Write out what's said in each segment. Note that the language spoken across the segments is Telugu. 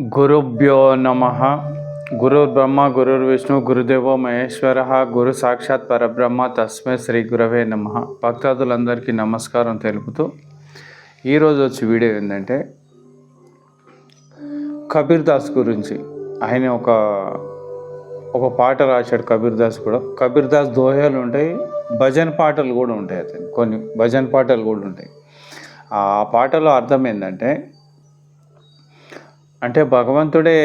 గురుభ్యో నమ. గురుర్బ్రహ్మ గురుర్విష్ణు గురుదేవో మహేశ్వర. గురు సాక్షాత్ పరబ్రహ్మ తస్మే శ్రీ గురవే నమ. భక్తాదులందరికీ నమస్కారం తెలుపుతూ ఈరోజు వచ్చి వీడియో ఏంటంటే కబీర్ దాస్ గురించి. ఆయన ఒక ఒక పాట రాశాడు కబీర్ దాస్ కూడా. కబీర్ దాస్ దోహేలు ఉంటాయి భజన పాటలు కూడా ఉంటాయి అతను కొన్ని భజన పాటలు కూడా ఉంటాయి. ఆ పాటలో అర్థం ఏంటంటే అంటే భగవంతుడే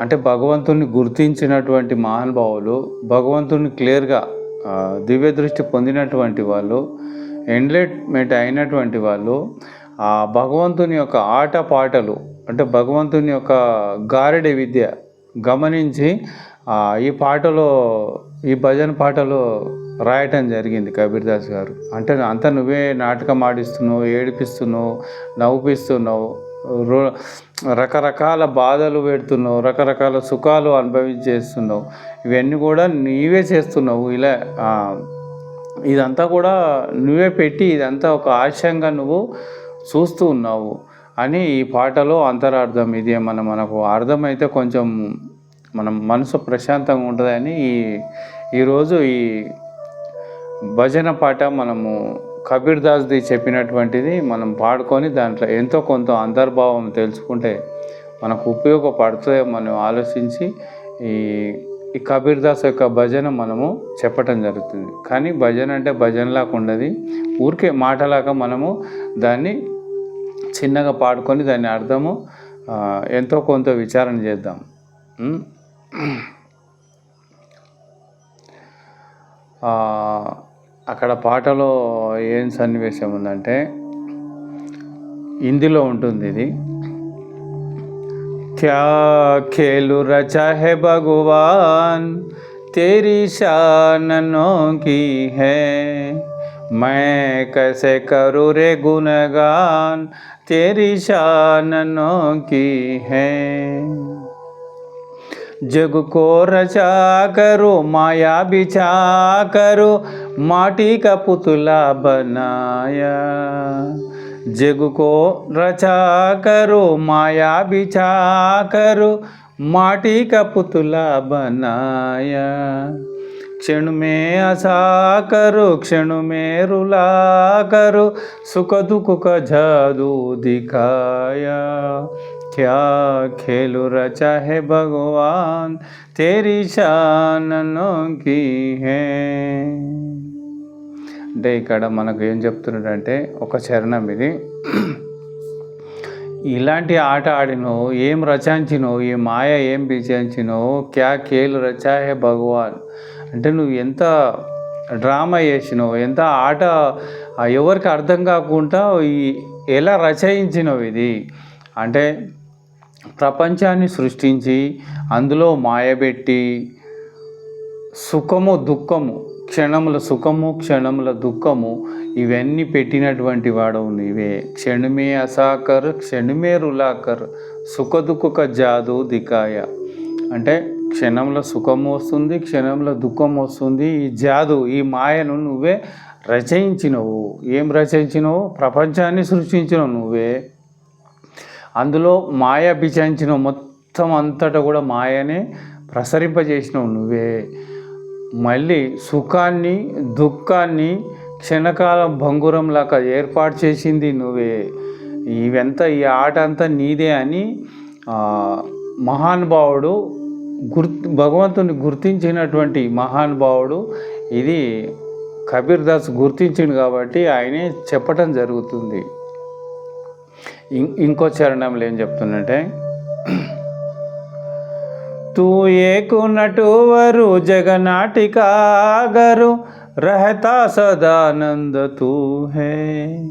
అంటే భగవంతుని గుర్తించినటువంటి మహానుభావులు భగవంతుని క్లియర్గా దివ్య దృష్టి పొందినటువంటి వాళ్ళు ఎండ్లెట్మెంట్ అయినటువంటి వాళ్ళు ఆ భగవంతుని యొక్క ఆట పాటలు అంటే భగవంతుని యొక్క గారడి విద్య గమనించి ఈ పాటలో ఈ భజన పాటలో రాయటం జరిగింది కబీర్దాస్ గారు. అంటే అంతా నువ్వే నాటకం ఆడిస్తున్నావు ఏడిపిస్తున్నావు నవ్వుపిస్తున్నావు రకరకాల బాధలు పెడుతున్నావు రకరకాల సుఖాలు అనుభవించేస్తున్నావు. ఇవన్నీ కూడా నీవే చేస్తున్నావు. ఇలా ఇదంతా కూడా నువ్వే పెట్టి ఇదంతా ఒక ఆశయంగా నువ్వు చూస్తూ ఉన్నావు అని ఈ పాటలో అంతరార్థం. ఇది మన మనకు అర్థమైతే కొంచెం మనం మనసు ప్రశాంతంగా ఉంటుందని ఈ ఈరోజు ఈ భజన పాట మనము కబీర్ దాస్ది చెప్పినటువంటిది మనం పాడుకొని దాంట్లో ఎంతో కొంత అంతర్భావం తెలుసుకుంటే మనకు ఉపయోగపడుతుందో మనం ఆలోచించి ఈ ఈ కబీర్ దాస్ యొక్క భజన మనము చెప్పటం జరుగుతుంది. కానీ భజన అంటే భజనలాగా ఉండదు. ఊరికే మాటలాగా మనము దాన్ని చిన్నగా పాడుకొని దాని అర్థము ఎంతో కొంత విచారణ చేద్దాం. ఆ, అక్కడ పాటలో ఏం సన్నివేశం ఉందంటే ఇందులో ఉంటుంది ఇది. క్యా ఖేలు రచా హే భగవాన్ తేరీ శానో హే. మే కసే కరు రే గుణగాన్ తేరీ శానో హే. జగ్ కో రచా కరు మాయా బిచా కరు माटी का पुतला बनाया। जग को रचा करो, माया बिछा करो, माटी का पुतला बनाया। क्षण में हंसा करो, क्षण में रुला करो, सुख दुख का जादू दिखाया। क्या खेल रचा है भगवान, तेरी शाननों की है। అంటే ఇక్కడ మనకు ఏం చెప్తున్నాడంటే ఒక చరణం ఇది. ఇలాంటి ఆట ఆడినో ఏం రచాంచినో ఈ మాయ ఏం పిచాంచినో క్యా కేలు రచాయే భగవాన్. అంటే నువ్వు ఎంత డ్రామా చేసినావు ఎంత ఆట ఎవరికి అర్థం కాకుండా ఈ ఎలా రచయించినవు ఇది. అంటే ప్రపంచాన్ని సృష్టించి అందులో మాయబెట్టి సుఖము దుఃఖము క్షణముల సుఖము క్షణముల దుఃఖము ఇవన్నీ పెట్టినటువంటి వాడవు నీవే క్షణమే అసాకర్ క్షణమే రులాకర్ సుఖ దుఃఖక జాదు దికాయ అంటే క్షణంలో సుఖం వస్తుంది క్షణంలో దుఃఖం వస్తుంది. ఈ జాదు ఈ మాయను నువ్వే రచయించినవు. ఏం రచయించినవు? ప్రపంచాన్ని సృష్టించినవు నువ్వే. అందులో మాయ బిచాంచిన మొత్తం అంతటా కూడా మాయనే ప్రసరింపజేసినవు నువ్వే. మళ్ళీ సుఖాన్ని దుఃఖాన్ని క్షణకాలం భంగురంలాగా ఏర్పాటు చేసింది నువ్వే. ఇవంతా ఈ ఆట అంతా నీదే అని మహానుభావుడు గుర్ భగవంతుని గుర్తించినటువంటి మహానుభావుడు ఇది కబీర్ దాస్ గుర్తించిండు కాబట్టి ఆయనే చెప్పటం జరుగుతుంది. ఇం- ఇంకో చరణంలో ఏం చెప్తున్నట్టే तू एक नटवर जगनाटिकागर रहता सदानंद तू है।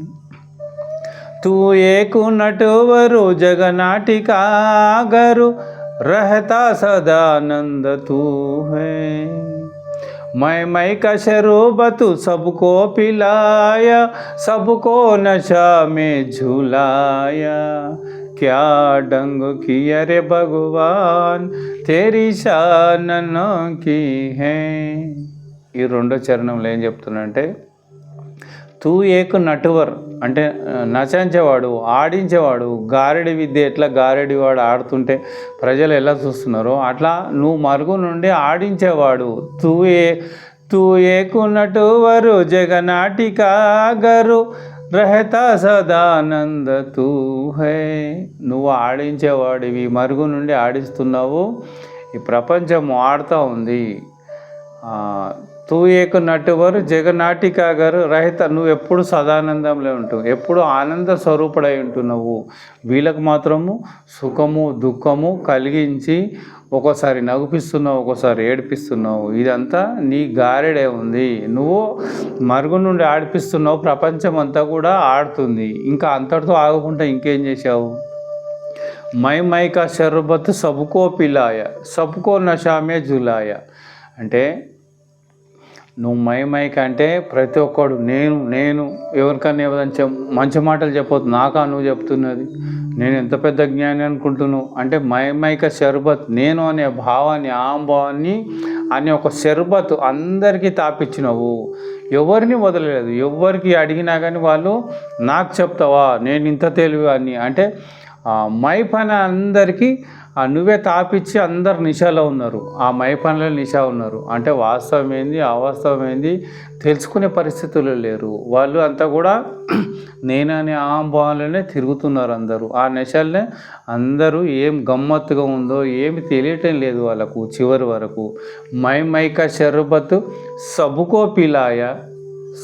तू एक नटवर जगनाटिकागर रहता सदानंद तू है। मैं मैं का शरोबत सबको पिलाया, सबको नशा में झुलाया। क्या डंग किया रे भगवान तेरी शाननों की है ఈ రెండో చరణంలో ఏం చెప్తున్నంటే తూ ఏక నటువర్ అంటే ఆ, నచించేవాడు ఆడించేవాడు గారెడి విద్య ఎట్లా గారెడి వాడు ఆడుతుంటే ప్రజలు ఎలా చూస్తున్నారో అట్లా నువ్వు మరుగు నుండి ఆడించేవాడు తూ ఏ తూ ఏకున్నట్టు వరు జగనాటికా గరు రహతా సదానంద తూ హై. నువ్వు ఆడించేవాడివి మరుగు నుండి ఆడిస్తున్నావు. ఈ ప్రపంచం ఆడుతూ ఉంది. తూ ఏకు నటువరు జగనాటికా గారు రహిత నువ్వు ఎప్పుడు సదానందంలో ఉంటావు ఎప్పుడు ఆనంద స్వరూపుడై ఉంటున్నావు? వీళ్ళకు మాత్రము సుఖము దుఃఖము కలిగించి ఒక్కోసారి నవ్విస్తున్నావు ఒక్కోసారి ఏడిపిస్తున్నావు. ఇదంతా నీ గారెడే ఉంది. నువ్వు మరుగు నుండి ఆడిపిస్తున్నావు ప్రపంచం అంతా కూడా ఆడుతుంది. ఇంకా అంతటితో ఆగకుండా ఇంకేం చేశావు? మై మైకా షర్బత్ సబుకో పిలాయ సబుకో నషామే జులాయ. అంటే నువ్వు మై మైక్ అంటే ప్రతి ఒక్కడు నేను నేను ఎవరికన్నా ఏదైనా మంచి మాటలు చెప్పొద్దు నాకా నువ్వు చెప్తున్నది. నేను ఎంత పెద్ద జ్ఞాని అనుకుంటున్నావు? అంటే మై మైక షర్బత్ నేను అనే భావాన్ని ఆంభావాన్ని అనే ఒక షర్బత్ అందరికీ తాపించినవు ఎవరిని వదలలేదు. ఎవరికి అడిగినా కానీ వాళ్ళు నాకు చెప్తావా? నేను ఇంత తెలివి అని. అంటే మై పని అందరికీ ఆ నువ్వే తాపిచ్చి అందరు నిషాలో ఉన్నారు. ఆ మై పనుల నిషా ఉన్నారు. అంటే వాస్తవం ఏంది అవాస్తవం ఏంది తెలుసుకునే పరిస్థితులు లేరు. వాళ్ళు అంతా కూడా నేననే ఆ భావనలోనే తిరుగుతున్నారు అందరూ ఆ నెషల్నే అందరూ ఏం గమ్మత్తుగా ఉందో ఏమి తెలియటం లేదు వాళ్ళకు చివరి వరకు. మై మైకా షర్బత్ సబుకో పిలాయ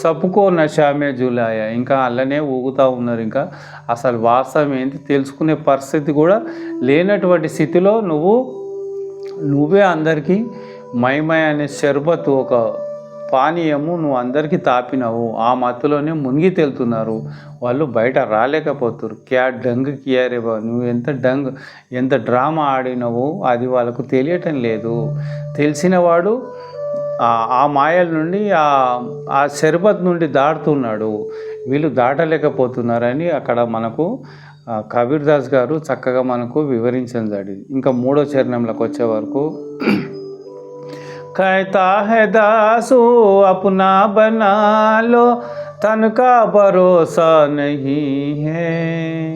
సపుకో నషామే జులాయ. ఇంకా అల్లనే ఊగుతూ ఉన్నారు ఇంకా. అసలు వాస్తవం ఏంటి? తెలుసుకునే పరిస్థితి కూడా లేనటువంటి స్థితిలో నువ్వు నువ్వే అందరికీ మైమయ అనే షర్బత్ ఒక పానీయము నువ్వు అందరికీ తాపినావు. ఆ మత్తులోనే మునిగి తేలుతున్నారు. వాళ్ళు బయట రాలేకపోతున్నారు క్యా డంగ్ కియారే బా నువ్వు ఎంత డంగ్ ఎంత డ్రామా ఆడినవో అది వాళ్ళకు తెలియటం లేదు. తెలిసినవాడు ఆ- మాయల నుండి ఆ ఆ శరబత్ నుండి దాటుతున్నాడు. వీళ్ళు దాటలేకపోతున్నారని అక్కడ మనకు కబీర్దాస్ కబీర్ దాస్ గారు చక్కగా మనకు వివరించడం. జరిగింది ఇంకా మూడో చరణంలోకి వచ్చే వరకు कहता है, दासो, अपना बना लो। तन का भरोसा नहीं है।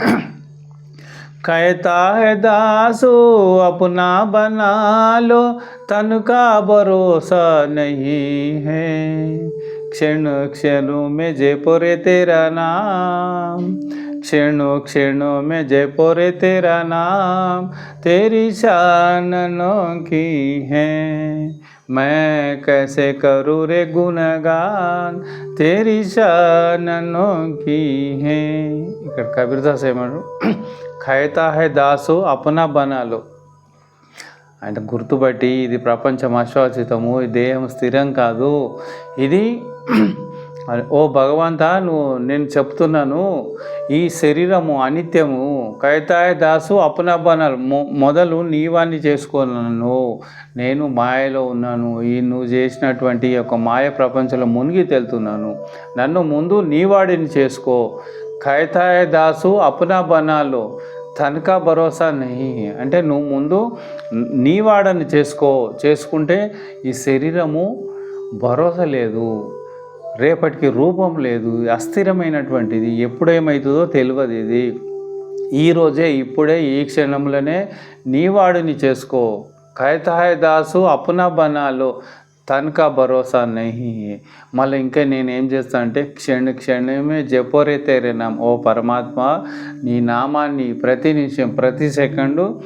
कहता है, दासो, अपना बना लो। तन का भरोसा नहीं है। क्षण क्षणों में जयपुरे तेरा नाम क्षणों क्षणों में जयपुरे तेरा नाम तेरी शाननों की है मैं कैसे करूँ रे गुणगान तेरी शाननों की है ఇక్కడ కబీర్దాస్ ఏమన్నాడు ఖైతా హై దాసు అపనా బనాలో అంటే గుర్తుపట్టి ఇది ప్రపంచం అశ్వాసితము ఈ దేహం స్థిరం కాదు. ఇది ఓ భగవంత నువ్వు నేను చెప్తున్నాను ఈ శరీరము అనిత్యము కైతాయ దాసు అపనబనాలు మొ మొదలు నీవాన్ని చేసుకోను నేను మాయలో ఉన్నాను ఈ నువ్వు చేసినటువంటి యొక్క మాయ ప్రపంచంలో మునిగి తెలుతున్నాను. నన్ను ముందు నీవాడిని చేసుకో. కైతాయ దాసు అపనబనాలు తనఖా భరోసా నహి అంటే నువ్వు ముందు నీవాడని చేసుకో చేసుకుంటే ఈ శరీరము భరోసా లేదు. రేపటికి రూపం లేదు. అస్థిరమైనటువంటిది. ఎప్పుడేమవుతుందో తెలియదు ఇది. ఈరోజే ఇప్పుడే ఈ క్షణంలోనే నీవాడిని చేసుకో. కైతాయ దాసు అపునా బనాలు. తనకా భరోసా నహి. మళ్ళీ ఇంకా నేను ఏం చేస్తా అంటే క్షణ క్షణమే జపోరైతే రేనాం ఓ పరమాత్మ నీ నామాన్ని ప్రతి నిమిషం ప్రతి సెకండు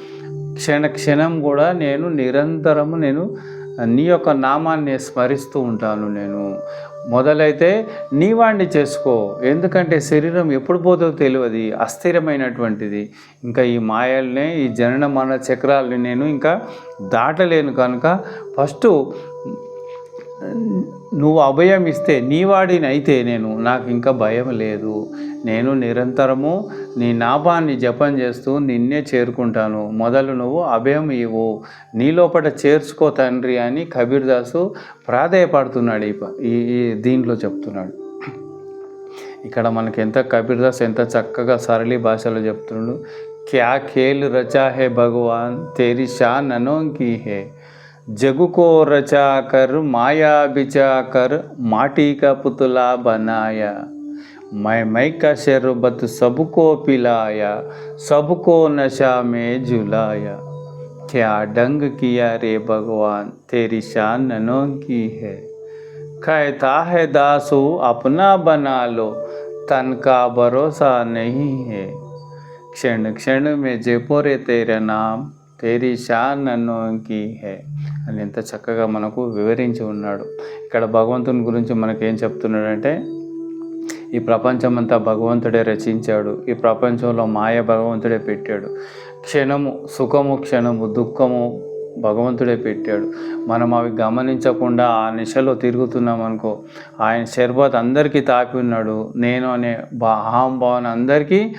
క్షణ క్షణం కూడా నేను నిరంతరము నేను నీ యొక్క నామాన్ని స్మరిస్తూ ఉంటాను నేను. మొదలైతే నీ వాణ్ణి చేసుకో. ఎందుకంటే శరీరం ఎప్పుడు పోతుందో తెలియదు. అస్థిరమైనటువంటిది. ఇంకా ఈ మాయల్ని ఈ జనన మరణ చక్రాలని నేను ఇంకా దాటలేను కనుక ఫస్ట్ నువ్వు అభయం ఇస్తే నీ నేను నాకు ఇంకా భయం లేదు. నేను నిరంతరము నీ నాపాన్ని జపం చేస్తూ నిన్నే చేరుకుంటాను. మొదలు నువ్వు అభయం ఇవ్వు. నీ లోపల చేర్చుకో తండ్రి అని కబీర్ దాసు ప్రాధేయపడుతున్నాడు ఈ ఈ దీంట్లో చెప్తున్నాడు. ఇక్కడ మనకి ఎంత కబీర్ దాస్ ఎంత చక్కగా సరళి భాషలో చెప్తున్నాడు. క్యా ఖేల్ రచా హే భగవాన్ తేరి షాన్ అనోంకి హే. जगु को रचा कर माया बिचा कर माटी का पुतला बनाया। मैं मैं का शरबत सबको पिलाया, सबको नशा में झुलाया। क्या डंग किया रे भगवान, तेरी शान की है। कहता है दासू, अपना बना लो, तन का भरोसा नहीं है। क्षण क्षण में जपो रे तेरा नाम। తేరీ షాన్ ఇంకి హే అని ఎంత చక్కగా మనకు వివరించి ఉన్నాడు. ఇక్కడ భగవంతుని గురించి మనకేం చెప్తున్నాడంటే ఈ ప్రపంచమంతా భగవంతుడే రచించాడు. ఈ ప్రపంచంలో మాయ భగవంతుడే పెట్టాడు. క్షణము సుఖము క్షణము దుఃఖము భగవంతుడే పెట్టాడు. మనం అవి గమనించకుండా ఆ నిశలో తిరుగుతున్నాం అనుకో ఆయన శర్బత్ అందరికీ తాపి ఉన్నాడు. నేను అనే బా అహంభావన అందరికీ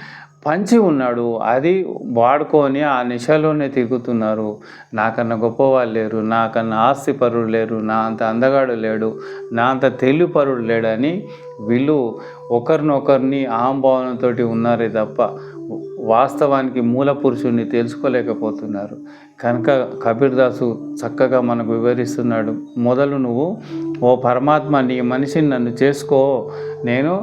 పంచి ఉన్నాడు అది వాడుకొని ఆ నిశలోనే తిరుగుతున్నారు. నాకన్నా గొప్పవాళ్ళు లేరు నాకన్నా ఆస్తి పరుడు లేరు నా అంత అందగాడు లేడు నా అంత తెలివి పరుడు లేడని వీళ్ళు ఒకరినొకరిని అహంభావనతో ఉన్నారే తప్ప వాస్తవానికి మూల పురుషుణ్ణి తెలుసుకోలేకపోతున్నారు. కనుక కబీర్దాసు చక్కగా మనకు వివరిస్తున్నాడు మొదలు నువ్వు ఓ పరమాత్మ నీ మనిషిని నన్ను చేసుకో నేను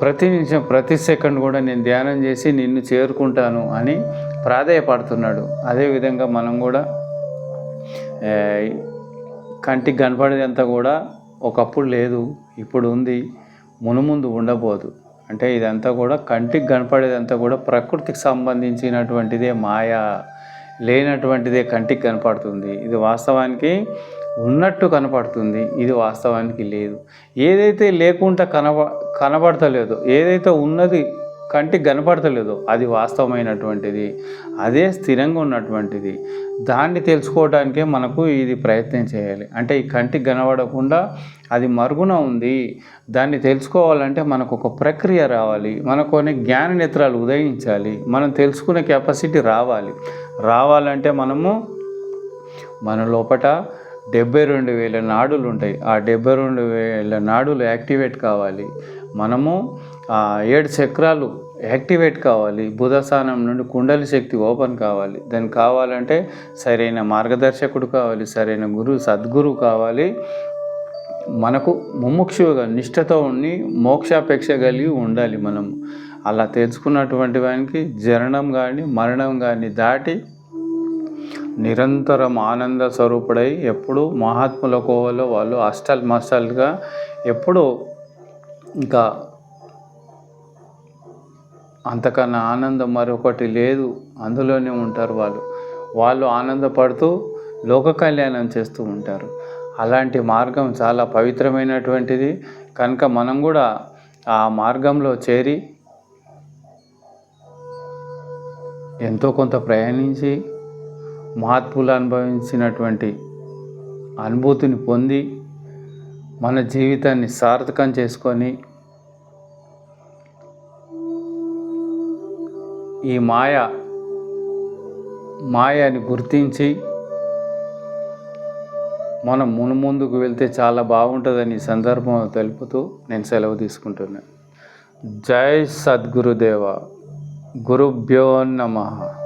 ప్రతి నిమిషం ప్రతి సెకండ్ కూడా నేను ధ్యానం చేసి నిన్ను చేరుకుంటాను అని ప్రాధేయపడుతున్నాడు. అదేవిధంగా మనం కూడా కంటికి కనపడేదంతా కూడా ఒకప్పుడు లేదు ఇప్పుడు ఉంది మునుముందు ఉండబోదు. అంటే ఇదంతా కూడా కంటికి కనపడేదంతా కూడా ప్రకృతికి సంబంధించినటువంటిదే మాయా. లేనటువంటిదే కంటికి కనపడుతుంది. ఇది వాస్తవానికి ఉన్నట్టు కనపడుతుంది. ఇది వాస్తవానికి లేదు. ఏదైతే లేకుండా కనబ కనబడతలేదో ఏదైతే ఉన్నది కంటికి కనపడతలేదు. అది వాస్తవమైనటువంటిది. అదే స్థిరంగా ఉన్నటువంటిది. దాన్ని తెలుసుకోవడానికే మనకు ఇది ప్రయత్నం చేయాలి. అంటే ఈ కంటికి కనబడకుండా అది మరుగున ఉంది. దాన్ని తెలుసుకోవాలంటే మనకు ఒక ప్రక్రియ రావాలి. మనకు కొన్ని జ్ఞాన నేత్రాలు ఉదయించాలి. మనం తెలుసుకునే కెపాసిటీ రావాలి. రావాలంటే మనము మన లోపట డెబ్బై రెండు వేల నాడులు ఉంటాయి. ఆ డెబ్బై రెండు వేల నాడులు యాక్టివేట్ కావాలి. మనము ఏడు చక్రాలు యాక్టివేట్ కావాలి. బుధస్థానం నుండి కుండలి శక్తి ఓపెన్ కావాలి. దానికి కావాలంటే సరైన మార్గదర్శకుడు కావాలి సరైన గురువు సద్గురు కావాలి. మనకు ముముక్షువుగా నిష్ఠతో ఉండి మోక్షాపేక్ష కలిగి ఉండాలి మనం. అలా తెలుసుకున్నటువంటి వానికి జరణం కానీ మరణం కానీ దాటి నిరంతరం ఆనంద స్వరూపుడై ఎప్పుడు మహాత్ముల కోవలో వాళ్ళు అష్టల్ మస్టల్గా ఎప్పుడు ఇంకా అంతకన్నా ఆనందం మరొకటి లేదు. అందులోనే ఉంటారు వాళ్ళు. వాళ్ళు ఆనందపడుతూ లోక కళ్యాణం చేస్తూ ఉంటారు. అలాంటి మార్గం చాలా పవిత్రమైనటువంటిది. కనుక మనం కూడా ఆ మార్గంలో చేరి ఎంతో కొంత ప్రయాణించి మహాత్ములు అనుభవించినటువంటి అనుభూతిని పొంది మన జీవితాన్ని సార్థకం చేసుకొని ఈ మాయ మాయని గుర్తించి మనం మునుముందుకు వెళ్తే చాలా బాగుంటుందని ఈ సందర్భంలో తెలుపుతూ నేను సెలవు తీసుకుంటున్నాను. జై సద్గురుదేవ గురుభ్యో నమః.